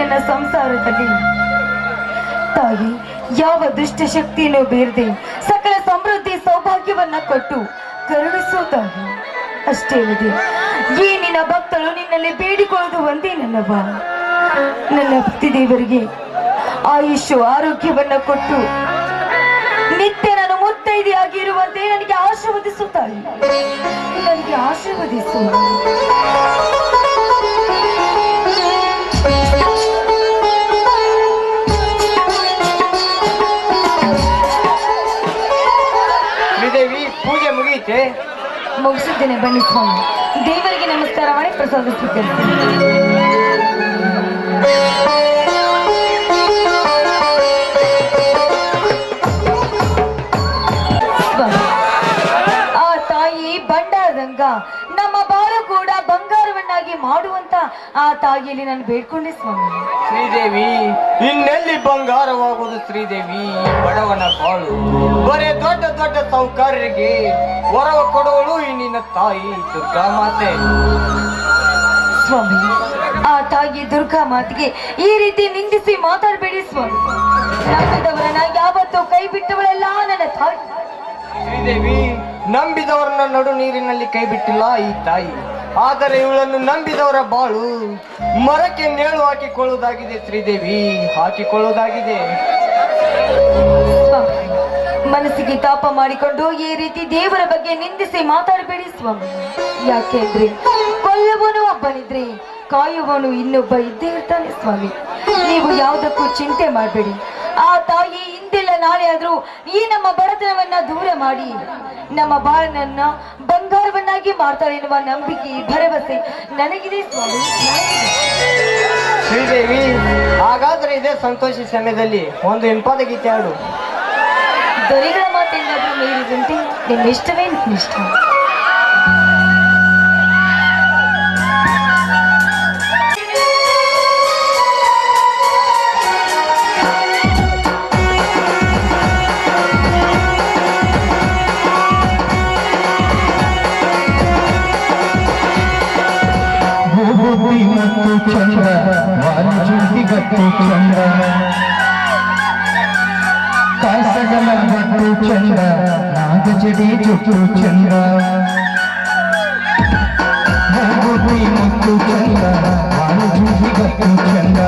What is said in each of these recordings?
ನನ್ನ ಸಂಸಾರದಲ್ಲಿ. ತಾಯಿ, ಯಾವ ದುಷ್ಟ ಶಕ್ತಿಯನ್ನು ಬೀರದೆ ಸಕಲ ಸಮೃದ್ಧಿ ಸೌಭಾಗ್ಯವನ್ನ ಕೊಟ್ಟು ಕರುಣಿಸೋ ತಾಯಿ. ಅಷ್ಟೇ ಇದೆ ಈ ನಿನ್ನ ಭಕ್ತಳು ನಿನ್ನಲ್ಲಿ ಬೇಡಿಕೊಳ್ಳುವುದು ಒಂದೇ ನನ್ನವ ನನ್ನ ಭಕ್ತಿ ದೇವರಿಗೆ ಆಯುಷು, ಆರೋಗ್ಯವನ್ನ ಕೊಟ್ಟು ನಿತ್ಯ ನಾನು ಮುತ್ತೈದೆಯಾಗಿರುವಂತೆ ನನಗೆ ಆಶೀರ್ವದಿಸುತ್ತಾಳೆ ನನಗೆ ಆಶೀರ್ವದಿಸು. ಮುಗಿಯಿತೆ ಮುಗಿಸಿದ್ದೇನೆ ಬನ್ನಿ ಸ್ವಾಮಿ. ದೇವರಿಗೆ ನಮಸ್ಕಾರ ಮಾಡಿ ಪ್ರಸಾದ ಆ ತಾಯಿ ಬಂಡಾರಂಗ ನಮ್ಮ ಬಾಳು ಕೂಡ ಬಂಗಾರವನ್ನಾಗಿ ಮಾಡುವಂತ ಆ ತಾಯಿಯಲ್ಲಿ ನಾನು ಬೇಡ್ಕೊಂಡೆ ಸ್ವಾಮಿ. ಶ್ರೀದೇವಿ, ಇನ್ನೆಲ್ಲಿ ಬಂಗಾರವಾಗುವುದು ಶ್ರೀದೇವಿ? ಬಡವನ ಬಾಳು, ಬರೇ ದೊಡ್ಡ ದೊಡ್ಡ ಸೌಕರ್ಯರಿಗೆ ಹೊರವ ಕೊಡುವಳು ಈ ನಿನ್ನ ತಾಯಿ ದುರ್ಗಾ ಮಾತೆ. ಸ್ವಾಮಿ ಆ ತಾಯಿ ದುರ್ಗಾ ಮಾತಿಗೆ ಈ ರೀತಿ ನಿಂದಿಸಿ ಮಾತಾಡಬೇಡಿ ಸ್ವಾಮಿ. ನಂಬಿದವರನ್ನ ಯಾವತ್ತೂ ಕೈ ಬಿಟ್ಟವಳೆಲ್ಲ ನನ್ನ ತಾಯಿ. ಶ್ರೀದೇವಿ ನಂಬಿದವರನ್ನ ನಡು ನೀರಿನಲ್ಲಿ ಕೈ ಬಿಟ್ಟಿಲ್ಲ ಈ ತಾಯಿ. ಆದರೆ ಇವಳನ್ನು ನಂಬಿದವರ ಬಾಳು ಮರಕ್ಕೆ ನೇಳು ಹಾಕಿಕೊಳ್ಳುವುದಾಗಿದೆ ಶ್ರೀದೇವಿ ಹಾಕಿಕೊಳ್ಳುವುದಾಗಿದೆ. ಮನಸ್ಸಿಗೆ ತಾಪ ಮಾಡಿಕೊಂಡು ಈ ರೀತಿ ದೇವರ ಬಗ್ಗೆ ನಿಂದಿಸಿ ಮಾತಾಡಬೇಡಿ ಸ್ವಾಮಿ. ಯಾಕೆಂದ್ರೆ ಒಬ್ಬನಿದ್ರೆ ಕಾಯುವನು ಇನ್ನೊಬ್ಬ ಇದ್ದೇ ಇರ್ತಾನೆ ಸ್ವಾಮಿ. ನೀವು ಯಾವುದಕ್ಕೂ ಚಿಂತೆ ಮಾಡಬೇಡಿ. ಆ ತಾಯಿ ಇಂದಿಲ್ಲ, ನಾಳೆ ಆದ್ರೂ ಈ ನಮ್ಮ ಬಡತನವನ್ನ ದೂರ ಮಾಡಿ. ನಮ್ಮ ಬಾಳನನ್ನ ಬಂಗಾರವನ್ನಾಗಿ ಮಾಡ್ತಾಳೆ ಎನ್ನುವ ನಂಬಿಕೆ, ಭರವಸೆ ನನಗಿದೆ ಸ್ವಾಮಿ. ಶ್ರೀದೇವಿ, ಹಾಗಾದ್ರೆ ಇದೆ ಸಂತೋಷಿ ಸಮಯದಲ್ಲಿ ಒಂದು ಇಂಪಾದ ಗೀತೆ ಹಾಡು. ದೊರೆಗಳ ಮಾತೆಂದಾದ್ರೂ ಮೀರಿದಂತೆ ನಿಮ್ಮ ಇಷ್ಟವೇ ನನ್ನ ಇಷ್ಟ ಭೂಭೂತಿ ಮತ್ತು ಚಂದ ವಾಲುಚುಂಟಿಗತ್ತು ಚಂದ ಕಾಸಗಲ ಮತ್ತು ಚಂದ ನಾಗಜಡಿ ಜುಟ್ಟು ಚಂದ ಭೂಭೂತಿ ಮತ್ತು ಚಂದ ವಾಲುಚುಂಟಿಗತ್ತು ಚಂದ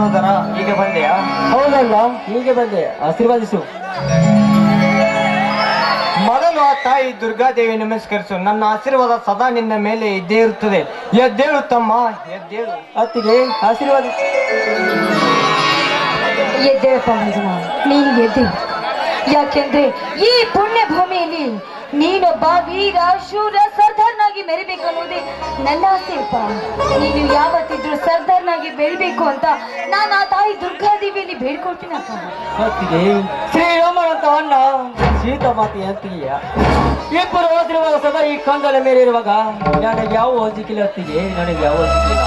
ಸಹೋದರ ಈಗ ಬಂದೆಯಾ? ಹೌದಲ್ಲ ಹೀಗೆ ಬಂದೆ. ಆಶೀರ್ವಾದಿಸು. ಮೊದಲು ಆ ತಾಯಿ ದುರ್ಗಾದೇವಿ ನಮಸ್ಕರಿಸು. ನನ್ನ ಆಶೀರ್ವಾದ ಸದಾ ನಿನ್ನ ಮೇಲೆ ಇದ್ದೇ ಇರುತ್ತದೆ. ಎದ್ದೇಳು ತಮ್ಮ ಎದ್ದೇಳು. ಅತ್ತಿಗೆ ಆಶೀರ್ವಾದಿಸು ಎದ್ದೇಳಪ್ಪ ನೀನು ಎದ್ದೇಳು. ಯಾಕೆಂದ್ರೆ ಈ ಪುಣ್ಯ ಭೂಮಿಯಲ್ಲಿ ನೀನೊಬ್ಬ ವೀರ ಶೂರ ಸರ್ದಾರ್ನಾಗಿ ಮೆರಿಬೇಕು ಅನ್ನೋದೇ ನನ್ನ ಆಸೆಪ್ಪ ನೀನು ಯಾವತ್ತಿದ್ರು ಸರ್ದಾರ್ನಾಗಿ ಬೆಳಿಬೇಕು ಅಂತ ನಾನು ಆ ತಾಯಿ ದುರ್ಗಾದೇವಿಯಲ್ಲಿ ಬೇಡ್ಕೊಳ್ತೀನಪ್ಪ ಅಣ್ಣ ಇಬ್ಬರು ಆಶೀರ್ವಾದ ಸದಾ ಈ ಕಂದಲ ಮೇಲೆ ಇರುವಾಗ ನನಗೆ ಯಾವ ಹೊಂದಿಕಿಲ್ಲ ಅತ್ತಿಗೆ ನನಗೆ ಯಾವ ಹೊಂದಿಕಿಲ್ಲ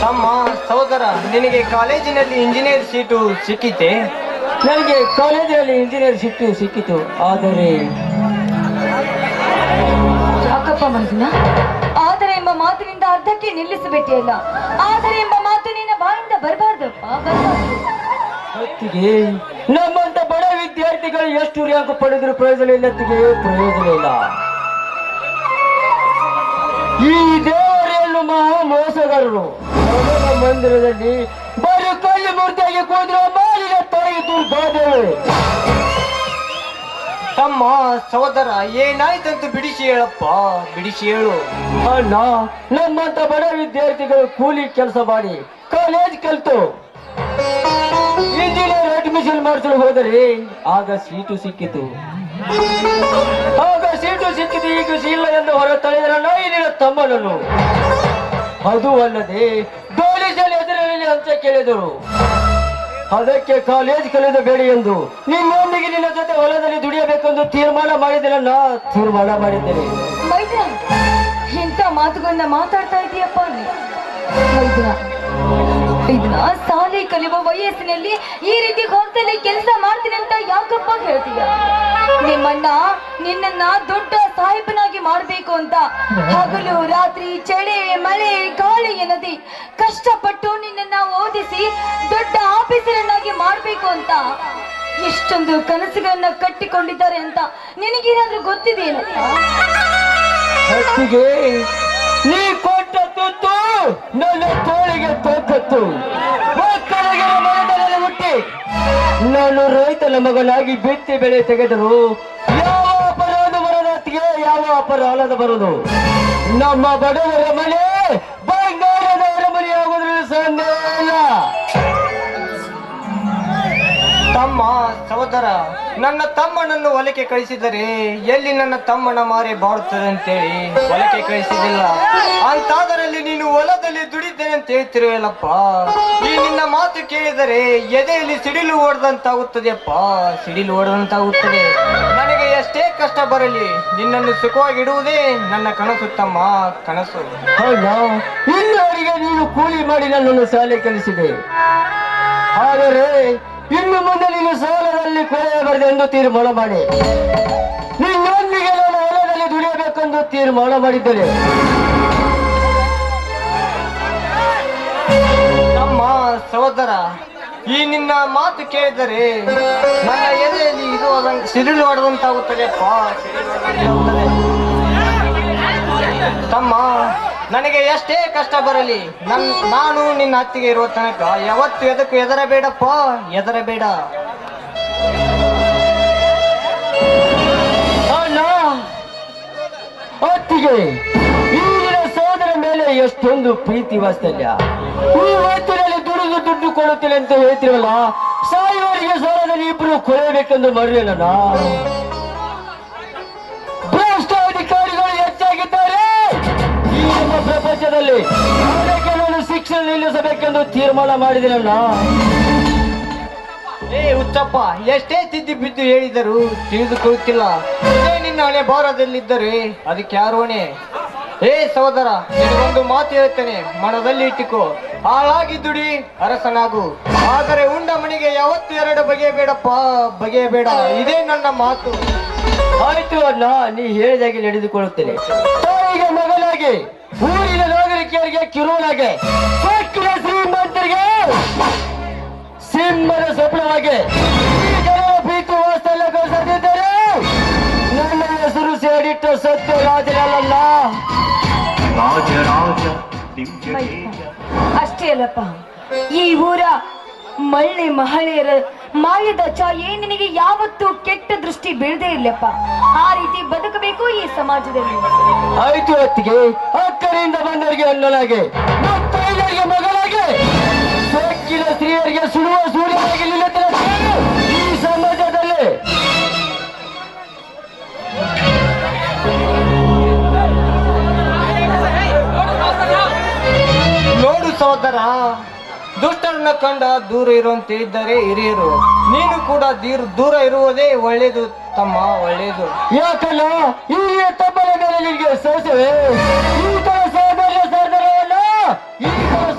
ತಮ್ಮ ಸಹೋದರ, ನಿನಗೆ ಕಾಲೇಜಿನಲ್ಲಿ ಇಂಜಿನಿಯರ್ ಸೀಟು ಸಿಕ್ಕಿತೆ? ನನಗೆ ಕಾಲೇಜಲ್ಲಿ ಇಂಜಿನಿಯರ್ ಸಿಕ್ತು ಸಿಕ್ಕಿತು ಆದರೆ ಯಾಕಪ್ಪ ಮನಸ್ಸಿನ? ಆದರೆ ಎಂಬ ಮಾತಿನಿಂದ ಅರ್ಧಕ್ಕೆ ನಿಲ್ಲಿಸಬೇಕಿಲ್ಲ ಆದರೆ ಎಂಬ ಮಾತು ನಿನ್ನ ಬಾಯಿಂದ ಬರಬಾರ್ದಪ್ಪ ನಮ್ಮಂತ ಬಡ ವಿದ್ಯಾರ್ಥಿಗಳು ಎಷ್ಟು ರ್ಯಾಂಕ್ ಪಡೆದ್ರು ಪ್ರಯೋಜನ ಇಲ್ಲ ಅತ್ತಿಗೆ ಪ್ರಯೋಜನ ಇಲ್ಲ. ಈ ದೇವರೇನು ಮಹಾ ಮೋಸಗಾರರು. ಮಂದಿರದಲ್ಲಿ ಬರೀ ಕೈ ಮೂರ್ತಿಯಾಗಿ ಕೂದ್ರು ಬಾಲಿಗೆ ತೊಳೆಯಿತು ತಮ್ಮ ಸಹೋದರ, ಏನಾಯ್ತಂತ ಬಿಡಿಸಿ ಹೇಳಪ್ಪ, ಬಿಡಿಸಿ ಹೇಳು. ಅಣ್ಣ, ನಮ್ಮಂತ ಬಡ ವಿದ್ಯಾರ್ಥಿಗಳು ಕೂಲಿ ಕೆಲಸ ಮಾಡಿ ಕಾಲೇಜ್ ಕಲ್ತು. ಇಂಜಿನಿಯರ್ ಅಡ್ಮಿಷನ್ ಮಾಡಿಸಲು ಹೋದರೆ ಆಗ ಸೀಟು ಸಿಕ್ಕಿತು. ಆಗ ಸೀಟು ಸಿಕ್ಕಿತು ಈಗ ಇಲ್ಲ ಎಂದು ಹೊರ ತಳೆದರಲ್ಲ ಇಲ್ಲಿನ ತಮ್ಮನನ್ನು. ಅದು ಅಲ್ಲದೆ ಪೊಲೀಸಲ್ಲಿ ಎದುರಲ್ಲಿ ಅಂತ ಕೇಳಿದರು. ಅದಕ್ಕೆ ಕಾಲೇಜ್ ಕಲಿಯೋದು ಬೇಡ ಎಂದು ನಿಮ್ಮೊಂದಿಗೆ ನಿನ್ನ ಜೊತೆ ಹೊಲದಲ್ಲಿ ದುಡಿಯಬೇಕೆಂದು ತೀರ್ಮಾನ ನಾ ತೀರ್ಮಾನ ಮಾಡಿದ್ದೇನೆ. ಇಂಥ ಮಾತುಗಳನ್ನ ಮಾತಾಡ್ತಾ ಇದೀಯಪ್ಪ ಇದನ್ನ ಸಾಲಿ ಕಲಿಯುವ ವಯಸ್ಸಿನಲ್ಲಿ ಈ ರೀತಿ ಹೊರತಲ್ಲಿ ಕೆಲಸ ಮಾಡ್ತೀನಿ ಅಂತ ಯಾಕಪ್ಪ ಹೇಳ್ತೀಯ? ನಿಮ್ಮಣ್ಣ ನಿನ್ನನ್ನ ದೊಡ್ಡ ಸಾಹೇಬನಾಗಿ ಮಾಡ್ಬೇಕು ಅಂತ. ಹಗಲು, ರಾತ್ರಿ, ಚಳಿ, ಮಳೆ, ಗಾಳಿ ಎನ್ನದಿ. ಕಷ್ಟಪಟ್ಟು ನಿನ್ನನ್ನ ಓದಿಸಿ ದೊಡ್ಡ ಆಫೀಸರನ್ನಾಗಿ ಮಾಡ್ಬೇಕು ಅಂತ. ಎಷ್ಟೊಂದು ಕನಸುಗಳನ್ನ ಕಟ್ಟಿಕೊಂಡಿದ್ದಾರೆ ಅಂತ ನಿನಗೇನಾದ್ರೂ ಗೊತ್ತಿದೆಯೇನಪ್ಪ? ರೈತನ ಮಗನಾಗಿ ಬಿತ್ತಿ ಬೆಳೆ ತೆಗೆದರು. ಯಾವ ಅಪರಾಧ ಬರೋದು ಯಾವ ಅಪರಾಧ ಬರೋದು ನಮ್ಮ ಬಡವರ ಮನೆ ಬಂಗಾರದವರ ಮನೆ ಆಗೋದ್ರಲ್ಲಿ ಸಂದೇಹ ತಮ್ಮ ಸಹೋದರ, ನನ್ನ ತಮ್ಮನನ್ನು ಒಲಕೆ ಕಳಿಸಿದರೆ ಎಲ್ಲಿ ನನ್ನ ತಮ್ಮನ ಮಾರಿ ಬಾಡುತ್ತದೆ ಅಂತೇಳಿ ಒಲಕೆ ಕಳಿಸಿದಿಲ್ಲ ಅಂತಾದರಲ್ಲಿ ನೀನು ಹೊಲದಲ್ಲಿ ದುಡಿದ್ದೇನೆ ಅಂತ ಹೇಳ್ತಿರುವಲ್ಲಪ್ಪ ಈ ನಿನ್ನ ಕೇಳಿದರೆ ಎದೆಯಲ್ಲಿ ಸಿಡಿಲು ಓಡದಂತಾಗುತ್ತದೆಯಪ್ಪ ಸಿಡಿಲು ಓಡದಂತಾಗುತ್ತದೆ. ನನಗೆ ಎಷ್ಟೇ ಕಷ್ಟ ಬರಲಿ, ನಿನ್ನನ್ನು ಸುಖವಾಗಿಡುವುದೇ ನನ್ನ ಕನಸು ತಮ್ಮ ಕನಸು. ಇನ್ನು ಇನ್ನವರಿಗೆ ನೀನು ಕೂಲಿ ಮಾಡಿ ನನ್ನನ್ನು ಶಾಲೆ ಕಲಿಸಿದೆ ಆದರೆ, ಇನ್ನು ಮುಂದೆ ನೀನು ಸಾಲದಲ್ಲಿ ಕೊಳೆಯಬಾರದೆಂದು ತೀರ್ಮಾನ ಮಾಡಿ. ನಿನ್ನೊಂದಿಗೆ ನಾನು ಹೊಲದಲ್ಲಿ ದುಡಿಯಬೇಕೆಂದು ತೀರ್ಮಾನ ಮಾಡಿದ್ದೇನೆ. ಸಹೋದರ, ಈ ನಿನ್ನ ಮಾತು ಕೇಳಿದರೆ ನನ್ನ ಎದೆಯಲ್ಲಿ ಇದು ಸಿಡಿಲು ಹೊಡೆದಂತಾಗುತ್ತದೆ. ತಮ್ಮ, ನನಗೆ ಎಷ್ಟೇ ಕಷ್ಟ ಬರಲಿ, ನನ್, ನಾನು ನಿನ್ನ ಹತ್ತಿಗೆ ಇರುವ ತನಕ ಯಾವತ್ತು ಎದಕ್ಕೂ ಎದರಬೇಡಪ್ಪ ಎದರಬೇಡ ಅಣ್ಣ ಹೊತ್ತಿಗೆ ಈಗಿನ ಸೋದರ ಮೇಲೆ ಎಷ್ಟೊಂದು ಪ್ರೀತಿ ವಾತ್ಸಲ್ಯ ಈ ದುಡಿದು ದುಡ್ಡು ಕೊಡುತ್ತಿಲ್ಲ ಅಂತ ಹೇಳ್ತಿರಲ್ಲ, ಸಾಯುವವರಿಗೆ ಸಾಲದಲ್ಲಿ ಇಬ್ರು ಕೊಡಬೇಕೆಂದು ಮರೆಯಲ್ಲ ಅಧಿಕಾರಿಗಳು ಹೆಚ್ಚಾಗಿದ್ದಾರೆ. ಈ ನಮ್ಮ ಪ್ರಪಂಚದಲ್ಲಿ ಶಿಕ್ಷಣ ನಿಲ್ಲಿಸಬೇಕೆಂದು ತೀರ್ಮಾನ ಮಾಡಿದಿರಲ್ಲ ಏ ಉತ್ತಪ್ಪ ಎಷ್ಟೇ ತಿದ್ದಿ ಬಿದ್ದು ಹೇಳಿದರು ತಿಳಿದುಕೊಳ್ಳುತ್ತಿಲ್ಲ. ನಿನ್ನ ಹಳೆ ಭಾರದಲ್ಲಿದ್ದರೆ ಅದಕ್ಕೆ ಯಾರೋಣೆ ಏ, ಸಹೋದರ ನಿನಗೊಂದು ಮಾತು ಹೇಳ್ತೇನೆ, ಮನದಲ್ಲಿ ಇಟ್ಟಿಕೋ. ಹಾಳಾಗಿ ದುಡಿ ಅರಸನಾಗು. ಆದರೆ ಉಂಡ ಮಣಿಗೆ ಯಾವತ್ತು ಎರಡು ಬಗೆ ಬೇಡ. ಇದೇ ನನ್ನ ಮಾತು. ಆಯ್ತು ಅಣ್ಣ ನೀ ಹೇಳಿದಾಗೆ ನಡೆದುಕೊಳ್ಳುತ್ತೇನೆ. ತಾಯಿಗೆ ಮಗನಾಗಿ ಊರಿನ ನಾಗರಿಕರಿಗೆ ಕಿರುಳಾಗೆ ಶ್ರೀಮಂತರಿಗೆ ಸಿಂಹದ ಸ್ವಪ್ನವಾಗಿ. ಬೀತು ನನ್ನ ಹೆಸರು ಸೇರಿಟ್ಟು ಸತ್ಯ ರಾಜ ರಾಜ ದಿವ್ಯ ತೇಜ ಅಲ್ಲಲ್ಲಪ್ಪ ಈ ಊರ ಮಳ್ಳಿ ಮಹಳೆಯರ ಮಾಯದ ಛಾಯೆ ನಿನಗೆ ಯಾವತ್ತೂ ಕೆಟ್ಟ ದೃಷ್ಟಿ ಬೀಳದೇ ಇಲ್ಲಪ್ಪ ಆ ರೀತಿ ಬದುಕಬೇಕು ಈ ಸಮಾಜದಲ್ಲಿ. ಆಯ್ತು ಅತ್ತಿಗೆ, ಅಕ್ಕರಿಂದ ಬಂದವರಿಗೆ ಅನ್ನಲಾಗೆ ಮಗಳಾಗೆ ಕಂಡ ದೂರ ಇರುವಂತೆ ಇದ್ದರೆ ಹಿರಿಯರು. ನೀನು ಕೂಡ ದೀರ್ ದೂರ ಇರುವುದೇ ಒಳ್ಳೇದು ತಮ್ಮ ಒಳ್ಳೇದು ಯಾಕಲ್ಲ, ಈ ತಮ್ಮನ ಮೇಲೆ ಸೋಸವೆ? ಈ ತರ ಸೌಂದರ್ಯ ಈ ತರ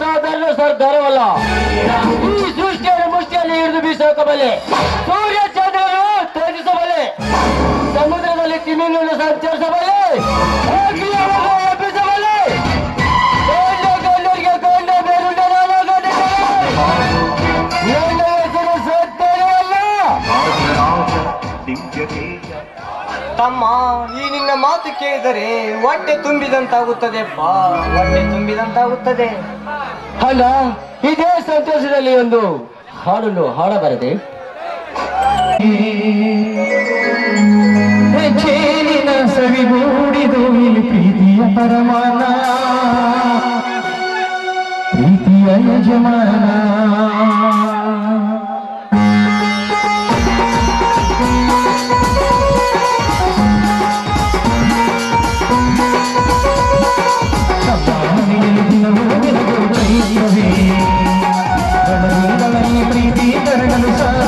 ಈ ಮುಷ್ಟಿಯಲ್ಲಿ ಹಿಡಿದು ಬೀಸೋಕಬಲ್ಲೆ ಸೂರ್ಯ ಚಂದ್ರನು ತೇಜಿಸಬಲ್ಲೆ ಸಮುದ್ರದಲ್ಲಿ ತಿಮಿಂಗನ್ನು ಸಂಚರಿಸಬಲ್ಲೆ ಮಾತು ಕೇಳಿದರೆ ಹೊಟ್ಟೆ ಬಾ, ಹೊಟ್ಟೆ ತುಂಬಿದಂತಾಗುತ್ತದೆ. ಅಲ್ಲ, ಇದೇ ಸಂತೋಷದಲ್ಲಿ ಒಂದು ಹಾಡನ್ನು ಹಾಡಬಾರದೆ. ಚೇಲಿನ ಸವಿಗೂಡಿದು ಇಲ್ಲಿ ಪ್ರೀತಿಯ ಪರಮಾನ. ಪ್ರೀತಿಯ ಯಜಮಾನ.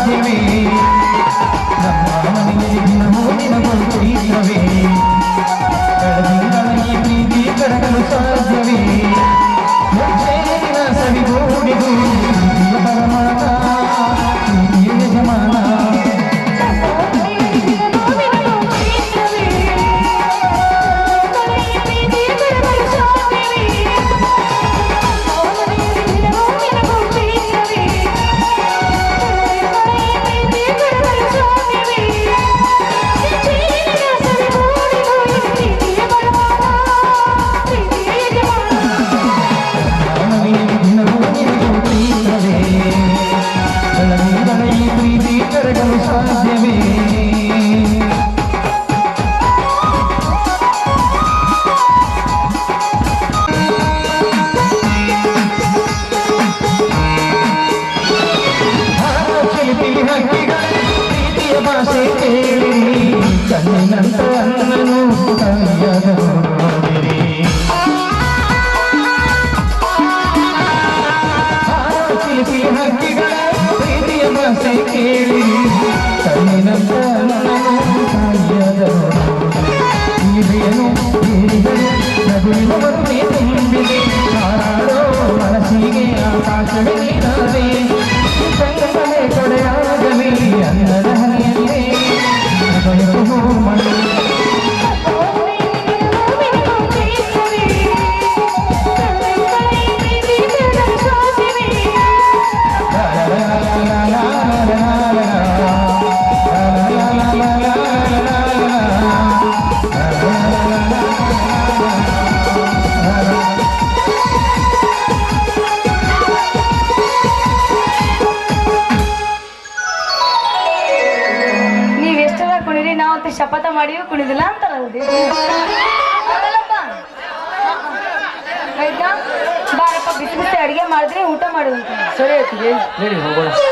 give me ಅತ್ತಿಗೆ ಹೇಳಿ ಹೋಗೋಣ ಬನ್ನಿ